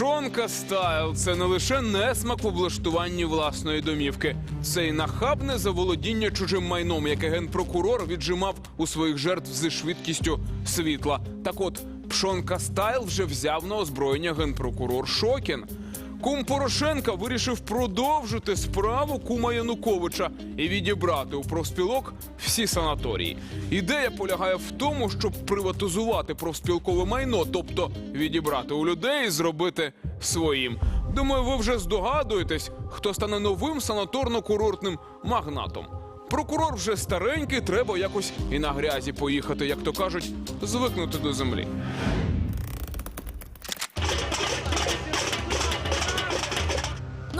Пшонка стайл це не лише несмак в облаштуванні власної домівки, це й нахабне заволодіння чужим майном, яке генпрокурор віджимав у своїх жертв зі швидкістю світла. Так от Пшонка стайл вже взяв на озброєння генпрокурор Шокін. Кум Порошенка вирішив продовжити справу кума Януковича і відібрати у профспілок всі санаторії. Ідея полягає в тому, щоб приватизувати профспілкове майно, тобто відібрати у людей і зробити своїм. Думаю, ви вже здогадуєтесь, хто стане новим санаторно-курортним магнатом. Прокурор вже старенький, треба якось і на грязі поїхати, як то кажуть, звикнути до землі.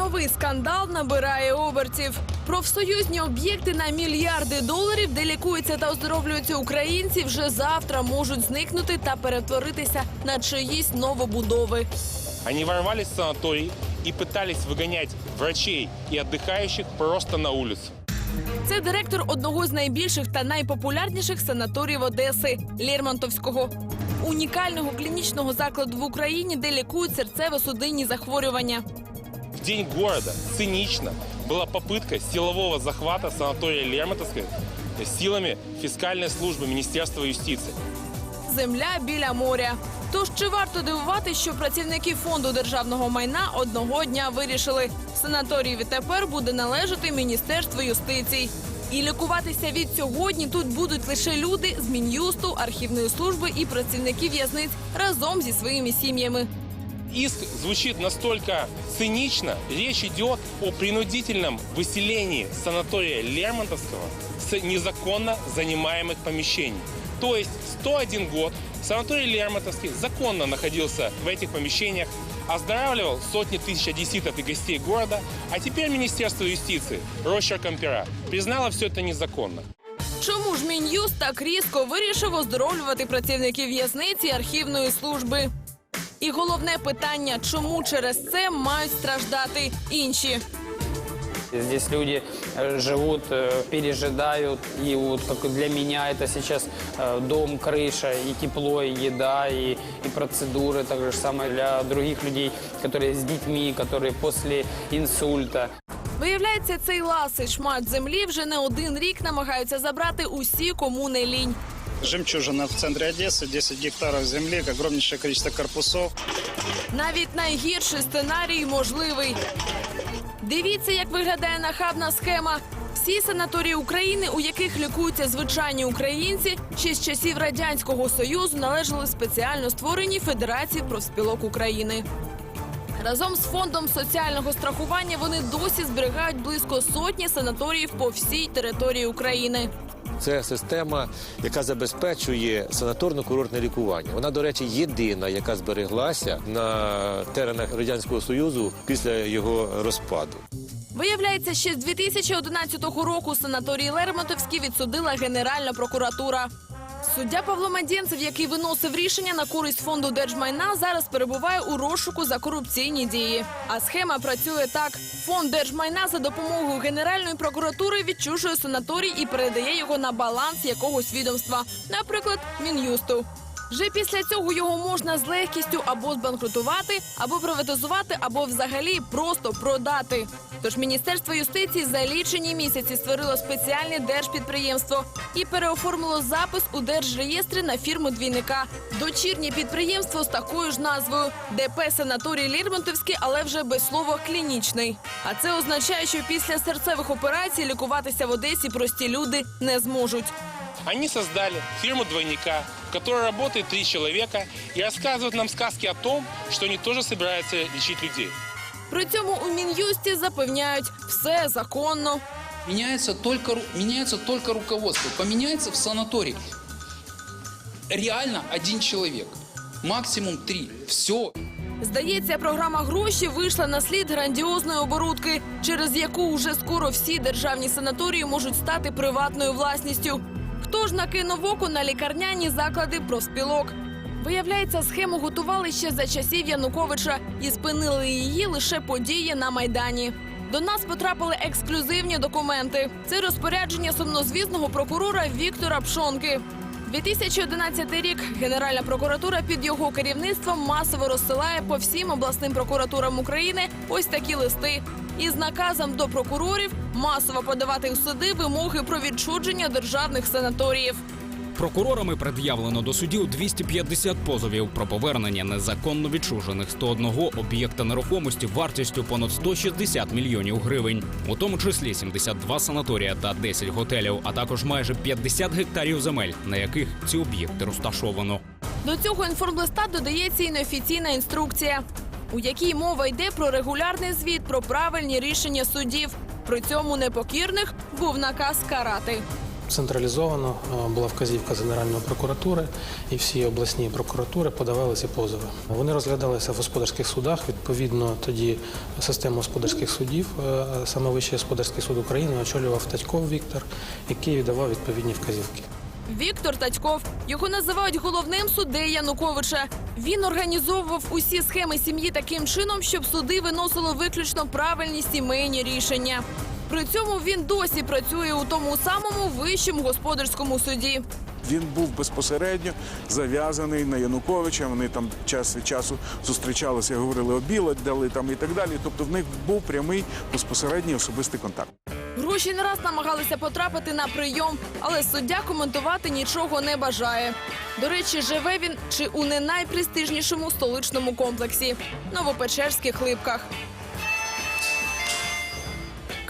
Новий скандал набирає обертів. Профсоюзні об'єкти на мільярди доларів, де лікуються та оздоровлюються українці, вже завтра можуть зникнути та перетворитися на чиїсь новобудови. Они ворвались в санаторий и пытались выгонять врачей и отдыхающих просто на улицу. Це директор одного з найбільших та найпопулярніших санаторіїв Одеси Лермонтовського. Унікального клінічного закладу в Україні, де лікують серцево-судинні захворювання. В день города цинично была попытка силового захвата санатория Лермонтовской силами фискальной службы Министерства юстиции. Земля біля моря. Тож чи варто дивувати, що працівники фонду державного майна одного дня вирішили, санаторій відтепер буде належати міністерству юстиції. І лікуватися від сьогодні тут будуть лише люди з мін'юсту, архівної служби і працівники в'язниць разом зі своїми сім'ями. Иск звучит настолько цинично. Речь идет о принудительном выселении санатория Лермонтовского с незаконно занимаемых помещений. То есть 101 год санаторий Лермонтовский законно находился в этих помещениях, оздоравливал сотни тысяч одесситов и гостей города, а теперь Министерство юстиции росчерком пера признало все это незаконно. Чому ж мін'юст так різко вирішив оздоровлювати працівників в'язниці і архівної служби? І головне питання, чому через це мають страждати інші? Здесь люди э, живут, э, пережидают, и вот как для меня это сейчас э, дом, крыша, и тепло, и еда, и, и процедуры, так же самое для других людей, которые с детьми, которые после инсульта. Виявляється, цей ласий шмат землі вже не один рік намагаються забрати усі, кому не лінь. Жемчужина в центре Одессы, 10 гектаров земли, огромнейшее количество корпусов. Навіть найгірший сценарій можливий. Дивіться, як виглядає нахабна схема. Всі санаторії України, у яких лікуються звичайні українці, ще з часів радянського союзу належали спеціально створеній Федерації профспілок України. Разом з фондом соціального страхування вони досі зберігають близько сотні санаторіїв по всій території України. Це система, яка забезпечує санаторно-курортне лікування. Вона, до речі, єдина, яка збереглася на теренах радянського союзу після його розпаду. Виявляється, ще з 2011 року санаторій Лермонтовський відсудила Генеральна прокуратура. Суддя Павло Мадєнцев, який виносив рішення на користь фонду держмайна, зараз перебуває у розшуку за корупційні дії. А схема працює так: фонд держмайна за допомогою Генеральної прокуратури відчужує санаторій і передає його на баланс якогось відомства, наприклад, мін'юсту. Вже після цього його можна з легкістю або збанкрутувати, або приватизувати, або взагалі просто продати. Тож Міністерство юстиції за лічені місяці створило спеціальне держпідприємство і переоформило запис у держреєстрі на фірму двійника. Дочірнє підприємство з такою ж назвою ДП Санаторій Лірмонтовський, але вже без слова клінічний. А це означає, що після серцевих операцій лікуватися в Одесі прості люди не зможуть. Они создали фирму двойника, в которой работает три человека и рассказывают нам сказки о том, что они тоже собираются лечить людей. При цьому у мін'юсті запевняють все законно. Меняется только, меняется только руководство. Поменяется в санатории. Реально один человек. Максимум три. Все. Здається, програма гроші вийшла на слід грандіозної оборудки, через яку вже скоро всі державні санаторії можуть стати приватною власністю. Хто ж накинув око на лікарняні заклади профспілок? Виявляється, схему готували ще за часів Януковича і спинили її лише події на майдані. До нас потрапили ексклюзивні документи. Це розпорядження сумнозвісного прокурора Віктора Пшонки. 2011 рік Генеральна прокуратура під його керівництвом масово розсилає по всім обласним прокуратурам України ось такі листи із наказом до прокурорів масово подавати у суди вимоги про відчудження державних санаторіїв. Прокурорами пред'явлено до судів 250 позовів про повернення незаконно відчужених 101 об'єкта нерухомості вартістю понад 160 мільйонів гривень, у тому числі 72 санаторія та 10 готелів, а також майже 50 гектарів земель, на яких ці об'єкти розташовано. До цього інформлиста додається і неофіційна інструкція, у якій мова йде про регулярний звіт про правильні рішення судів. При цьому непокірних був наказ карати. Централізовано е, була вказівка Генеральної прокуратури, і всі обласні прокуратури подавали ці позови. Вони розглядалися в господарських судах. Відповідно, тоді систему господарських судів, е, саме Вищий господарський суд України, очолював Татьков Віктор, який віддавав відповідні вказівки. Віктор Татьков його називають головним суддею Януковича. Він організовував усі схеми сім'ї таким чином, щоб суди виносили виключно правильні сімейні рішення. При цьому він досі працює у тому самому вищому господарському суді. Він був безпосередньо зав'язаний на Януковича. Вони там час від часу зустрічалися, говорили обіла, дали там і так далі. Тобто в них був прямий безпосередній особистий контакт. Гроші не раз намагалися потрапити на прийом, але суддя коментувати нічого не бажає. До речі, живе він чи у не найпрестижнішому столичному комплексі Новопечерських липках.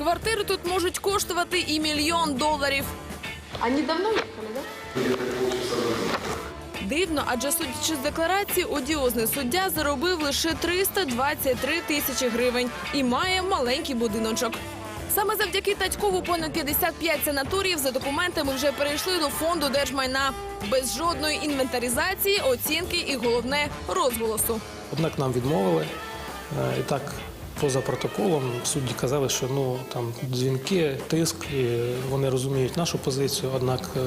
Квартири тут можуть коштувати і мільйон доларів. Они давно ехали, да? Дивно, адже судячи з декларації, одіозний суддя заробив лише 323 тисячі гривень і має маленький будиночок. Саме завдяки Татькову понад 55 санаторіїв за документами вже перейшли до фонду держмайна без жодної інвентаризації, оцінки і головне розголосу. Однак нам відмовили. Е, І так, поза протоколом, судді казали, що ну там дзвінки, тиск, і вони розуміють нашу позицію, однак е,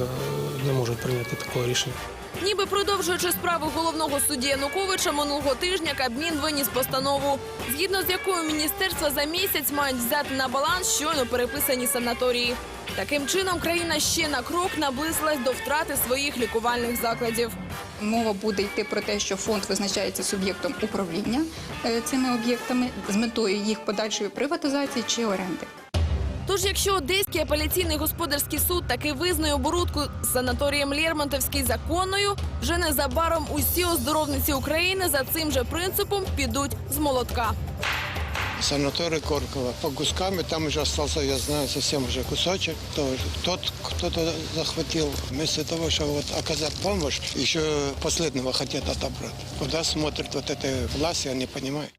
не можуть прийняти такого рішення. Ніби продовжуючи справу головного судді Януковича, минулого тижня Кабмін виніс постанову, згідно з якою міністерства за місяць мають взяти на баланс щойно переписані санаторії. Таким чином, країна ще на крок наблизилась до втрати своїх лікувальних закладів. Мова буде йти про те, що фонд визначається суб'єктом управління е, цими об'єктами з метою їх подальшої приватизації чи оренди. Тож, якщо Одеський апеляційний господарський суд таки визнає оборудку з санаторієм Лермонтовський законною, вже незабаром усі оздоровниці України за цим же принципом підуть з молотка. Санаторий Коркова. По кусками там уже остался, я знаю, совсем уже кусочек. Тоже. Тот кто-то захватил. Вместо того, чтобы вот оказать помощь, еще последнего хотят отобрать. Куда смотрят вот эта я не понимаю.